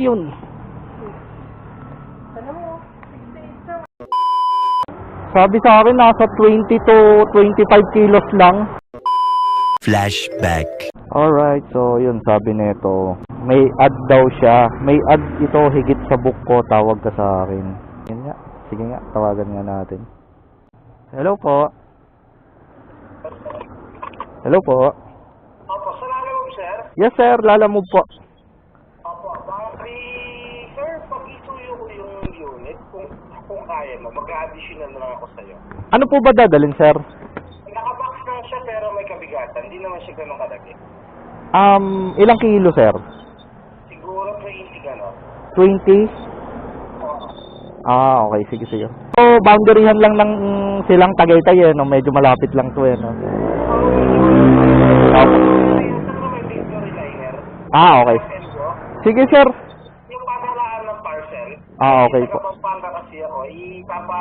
Yun. Sabi sa akin, nasa 20 to 25 kilos lang. Flashback. Alright, so yun sabi nito. May ad daw siya. May ad ito higit sa book ko. Tawag ka sa akin. Yun nga. Sige nga, tawagan nga natin. Hello po. Hello po. Opo, salamat po, sir. Yes sir, lalamove po. Opo, bali, sir, pag-isuyo ko yung unit, kung, kung kaya mo, na lang ako sa'yo. Ano po ba dadalhin sir? Nakabox lang siya pero may kabigatan, hindi naman siya ganun kalaki. Um, ilang kilo sir? Siguro 20 gano'n. 20? Oo. Ah, okay. Sige, sige. So, boundaryhan lang ng silang Tagaytay eh, no? Medyo malapit lang to eh, no? Ah, okay. Sige, sir. Yung pagalaan ng parcel, Ah, okay po. Sa Pampanga kasi ako, ipapa,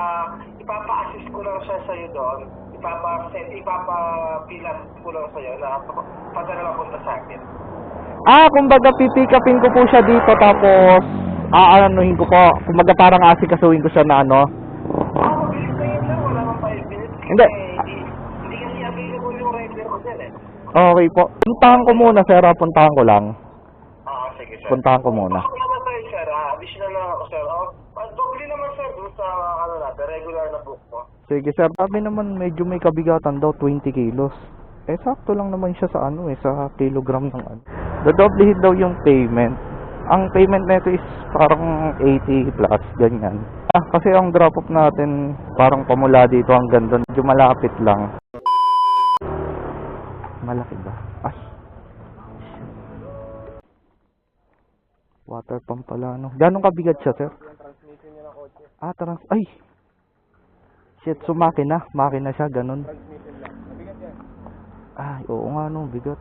ipapa-assist ko lang siya sa'yo doon. Ipapa-send, ipapa-pilas ko lang sa'yo na padala mapunta sa akin. Ah, kumbaga pipick upin ko po siya dito tapos aanuhin ko po. Kumbaga parang asikasuhin ko siya na ano. Ah, mabilis na yun, sir. Wala kang 5 minutes. Kasi Hindi. Hindi, hindi kasi available yung rider ko dyan eh. Okay po. Puntahan ko muna, sir. ah. Puntahan ko lang. Ah, sige, sir. Puntahan ko muna. Ako naman sa'yo, sir. Ah, additional lang ako, sir. Oh, ah, doble naman, sir, dun sa, ano natin, regular na book mo. Sige, sir. Sabi naman medyo may kabigatan daw, 20 kilos. Eh, sakto lang naman siya sa ano eh, sa kilogram ng ano. Dodoblehin daw yung payment. Ang payment nito is parang 80 plus, ganyan. Ah, kasi ang drop off natin, parang pamula dito hanggang doon, medyo malapit lang. Malaki ba? Ay. Water pump pala, no? Gano'ng kabigat siya, sir? Ah, trans... Ay! Shit, so makina. Makina siya, ganun. Ay, oo nga no, bigat.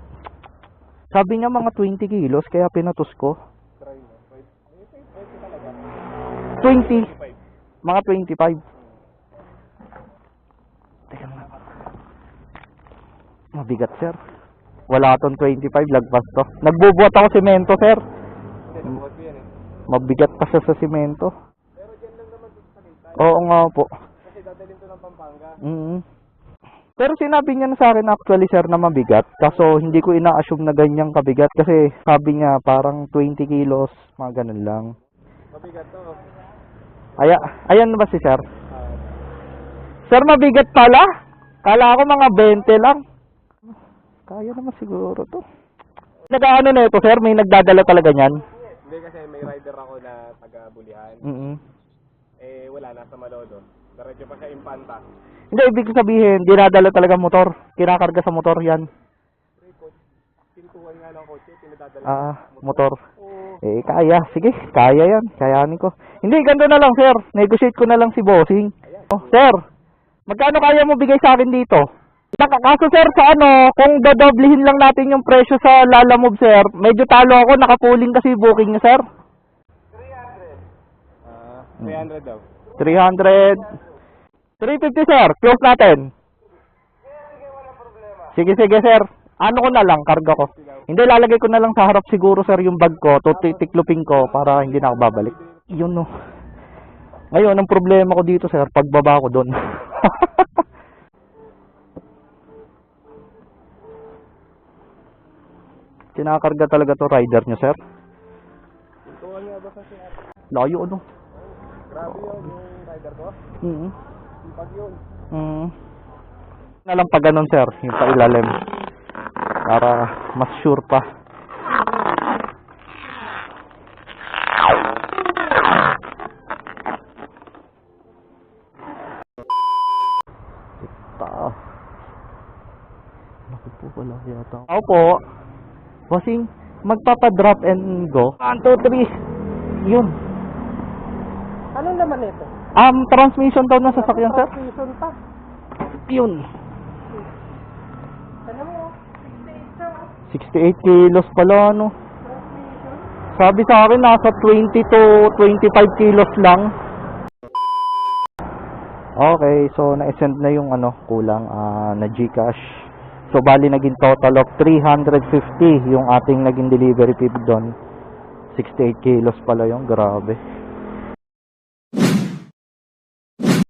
Sabi niya mga 20 kilos, kaya pinatos ko. 20. Mga 25. Teka nga. Mabigat, sir. Wala tong 25, lagpas to. Nagbubuhat ako semento, sir. Mabigat pa siya sa semento. Oo nga po. Mm. Pero sinabi niya na sa akin actually sir na mabigat. Kaso hindi ko ina-assume na ganyang kabigat kasi sabi niya parang 20 kilos, mga ganun lang. Mabigat to. Aya, ayan ba si sir? Sir, mabigat pala? Kala ko mga 20 lang. Kaya naman siguro to. Nag-ano na ito sir? May nagdadala talaga niyan? Hindi kasi may rider ako na taga-bulihan. Mm Eh wala, nasa Malodo. Diretso pa siya Impanta. Hindi, ibig sabihin, dinadala talaga motor. Kinakarga sa motor yan. Pintuan nga ng kotse, pinadadala. Ah, motor. Eh, kaya. Sige, kaya yan. Kayanin ko. Hindi, ganito na lang, sir. Negotiate ko na lang si bossing. Oh, sir, magkano kaya mo bigay sa akin dito? Kaso, sir, sa ano, kung dodoblihin lang natin yung presyo sa Lalamove, sir, medyo talo ako. Nakapuling kasi booking niya, sir. Ah, 300 daw. 300. 350, sir. Close natin. Sige, sige, sir. Ano ko na lang, karga ko. Hindi, lalagay ko na lang sa harap siguro, sir, yung bag ko. Tutiklupin ko para hindi na ako babalik. Yun, no. Ngayon, ang problema ko dito, sir, pagbaba ko doon. Kinakarga talaga to rider nyo, sir. Layo, ano? grabe yun yung rider ko. Mm yun. Mm. Na lang pag ganun, sir, yung pailalim. Para mas sure pa. Laki po pala yata. Ako po. Bossing, magpapa-drop and go. 1, 2, 3. Yun. Anong laman ito? Um, transmission daw ng sasakyan, sir. Season pa. Yun. Ano mo? 68 kilos pala, ano. Sabi sa akin, nasa 20 to 25 kilos lang. Okay, so na-send na yung ano, kulang ah, na Gcash. So, bali naging total of 350 yung ating naging delivery fee doon. 68 kilos pala yung grabe.